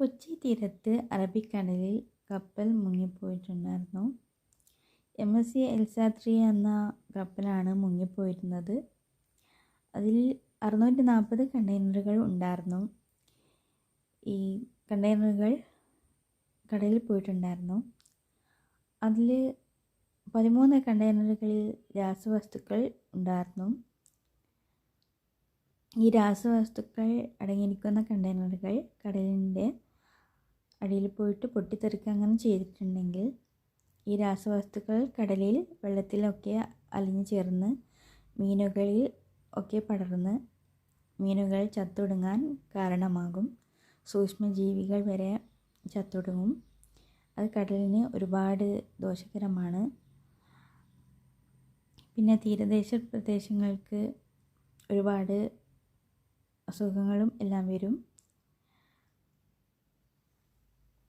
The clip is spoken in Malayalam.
കൊച്ചി തീരത്ത് അറബിക്കടലിൽ കപ്പൽ മുങ്ങിപ്പോയിട്ടുണ്ടായിരുന്നു. M. S. C. Elsa three എന്ന കപ്പലാണ് മുങ്ങിപ്പോയിരുന്നത്. അതിൽ അറുന്നൂറ്റി നാൽപ്പത് കണ്ടെയ്നറുകൾ ഉണ്ടായിരുന്നു. ഈ കണ്ടെയ്നറുകൾ കടലിൽ പോയിട്ടുണ്ടായിരുന്നു. അതിൽ പതിമൂന്ന് കണ്ടെയ്നറുകളിൽ രാസവസ്തുക്കൾ ഉണ്ടായിരുന്നു. ഈ രാസവസ്തുക്കൾ അടങ്ങിയിരിക്കുന്ന കണ്ടെയ്നറുകൾ കടലിന്റെ അടിയിൽ പോയിട്ട് പൊട്ടിത്തെറിക്കുക അങ്ങനെ ചെയ്തിട്ടുണ്ടെങ്കിൽ ഈ രാസവസ്തുക്കൾ കടലിൽ വെള്ളത്തിലൊക്കെ അലിഞ്ഞു ചേർന്ന് മീനുകളിൽ ഒക്കെ പടർന്ന് മീനുകൾ ചത്തൊടുങ്ങാൻ കാരണമാകും. സൂക്ഷ്മജീവികൾ വരെ ചത്തൊടുങ്ങും. അത് കടലിന് ഒരുപാട് ദോഷകരമാണ്. പിന്നെ തീരദേശ പ്രദേശങ്ങൾക്ക് ഒരുപാട് അസുഖങ്ങളും എല്ലാം വരും.